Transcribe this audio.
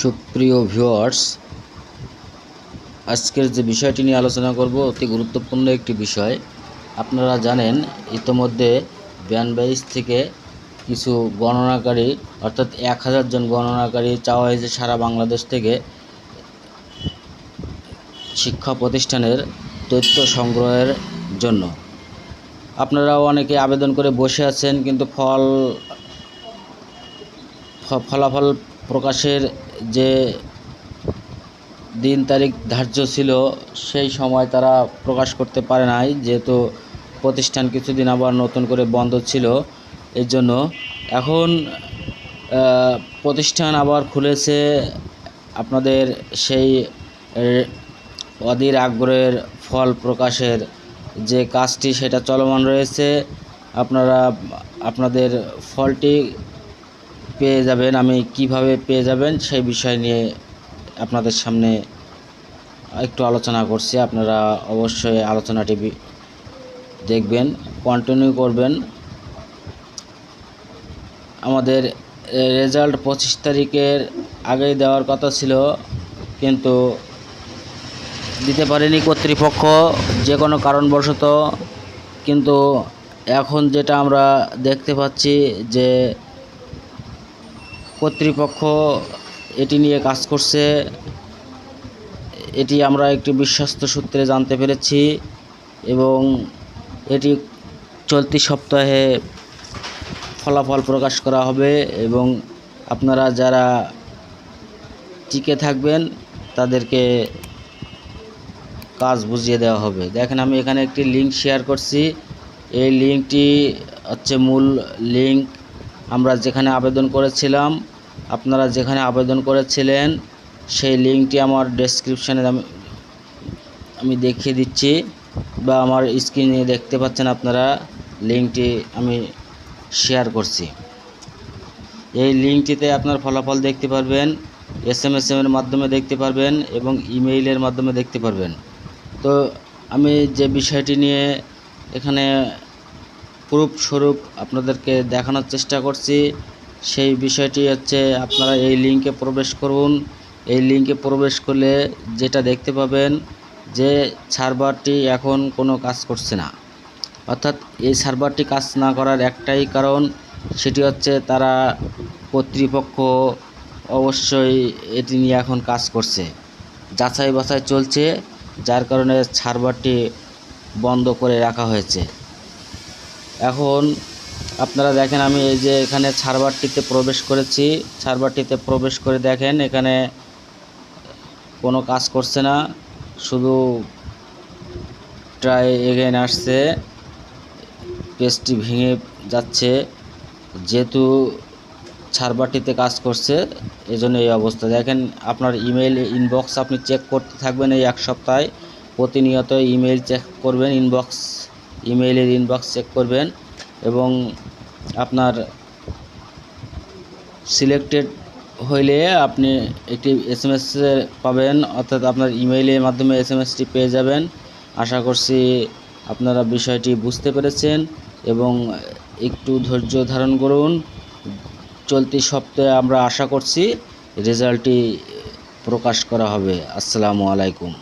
সুপ্রিয় ভিউয়ার্স, আজকের যে বিষয়টি নিয়ে আলোচনা করব, অতি গুরুত্বপূর্ণ একটি বিষয়। আপনারা জানেন, ইতোমধ্যে ব্যানবাইজ থেকে কিছু গণনাকারী, অর্থাৎ এক হাজার জন গণনাকারী চাওয়া হয়েছে সারা বাংলাদেশ থেকে শিক্ষা প্রতিষ্ঠানের তথ্য সংগ্রহের জন্য। আপনারাও অনেকে আবেদন করে বসে আছেন, কিন্তু ফল, ফলাফল প্রকাশের যে দিন তারিখ ধার্য ছিল, সেই সময় তারা প্রকাশ করতে পারে নাই, যেহেতু প্রতিষ্ঠান কিছুদিন আবার নতুন করে বন্ধ ছিল এর জন্য। এখন প্রতিষ্ঠান আবার খুলেছে আপনাদের সেই অধীর আগ্রহের ফল প্রকাশের যে কাজটি, সেটা চলমান রয়েছে। আপনারা, আপনাদের ফলটি পেয়ে যাবেন, আমি কীভাবে পেয়ে যাবেন সেই বিষয় নিয়ে আপনাদের সামনে একটু আলোচনা করছি। আপনারা অবশ্যই আলোচনাটি দেখবেন কন্টিনিউ করবেন। আমাদের রেজাল্ট পঁচিশ তারিখের আগেই দেওয়ার কথা ছিল, কিন্তু দিতে পারেনি কর্তৃপক্ষ যে কোনো কারণবশত। কিন্তু এখন যেটা আমরা দেখতে পাচ্ছি যে কর্তৃপক্ষ এটি নিয়ে কাজ করছে। এটি আমরা একটি বিশ্বস্ত সূত্রে জানতে পেরেছি এবং এটি চলতি সপ্তাহে ফলাফল প্রকাশ করা হবে এবং আপনারা যারা টিকে থাকবেন, তাদেরকে কাজ বুঝিয়ে দেওয়া হবে। দেখেন, আমি এখানে একটি লিঙ্ক শেয়ার করছি। এই লিঙ্কটি হচ্ছে মূল লিঙ্ক আমরা যেখানে আবেদন করেছিলাম আপনারা যেখানে আবেদন করেছিলেন, সেই লিঙ্কটি আমার ডেসক্রিপশানে আমি আমি দেখিয়ে দিচ্ছি বা আমার স্ক্রিনে দেখতে পাচ্ছেন আপনারা, লিঙ্কটি আমি শেয়ার করছি। এই লিঙ্কটিতে আপনার ফলাফল দেখতে পারবেন এস এম এস এর মাধ্যমে দেখতে পারবেন এবং ইমেইলের মাধ্যমে দেখতে পারবেন। তো আমি যে বিষয়টি নিয়ে এখানে প্রুফ স্বরূপ আপনাদেরকে দেখানোর চেষ্টা করছি সেই বিষয়টি হচ্ছে আপনারা এই লিঙ্কে প্রবেশ করুন। এই লিঙ্কে প্রবেশ করলে যেটা দেখতে পাবেন যে সার্ভারটি এখন কোনো কাজ করছে না। অর্থাৎ এই সার্ভারটি কাজ না করার একটাই কারণ সেটি হচ্ছে তারা কর্তৃপক্ষ অবশ্যই এটি নিয়ে এখন কাজ করছে। যাচাই বাছাই চলছে, যার কারণে সার্ভারটি বন্ধ করে রাখা হয়েছে। এখন আপনারা দেখেন, আমি এই যে এখানে সার্ভারটিতে প্রবেশ করেছি। সার্ভারটিতে প্রবেশ করে দেখেন, এখানে কোনো কাজ করছে না। শুধু ট্রাই এগেন আসছে। পেজটি ভেঙে যাচ্ছে। যেহেতু সার্ভারটিতে কাজ করছে, এজন্য এই অবস্থা। দেখেন, আপনার ইমেল ইনবক্স আপনি চেক করতে থাকবেন এই এক সপ্তাহে। প্রতিনিয়ত ইমেল চেক করবেন, ইনবক্স, ইমেইলের ইনবক্স চেক করবেন। এবং আপনার সিলেক্টেড হইলে আপনি একটি এস এম এস পাবেন, অর্থাৎ আপনার ইমেইলের মাধ্যমে এস এম এসটি পেয়ে যাবেন। আশা করছি আপনারা বিষয়টি বুঝতে পেরেছেন এবং একটু ধৈর্য ধারণ করুন। চলতি সপ্তাহে আমরা আশা করছি রেজাল্টটি প্রকাশ করা হবে। আসসালামু আলাইকুম।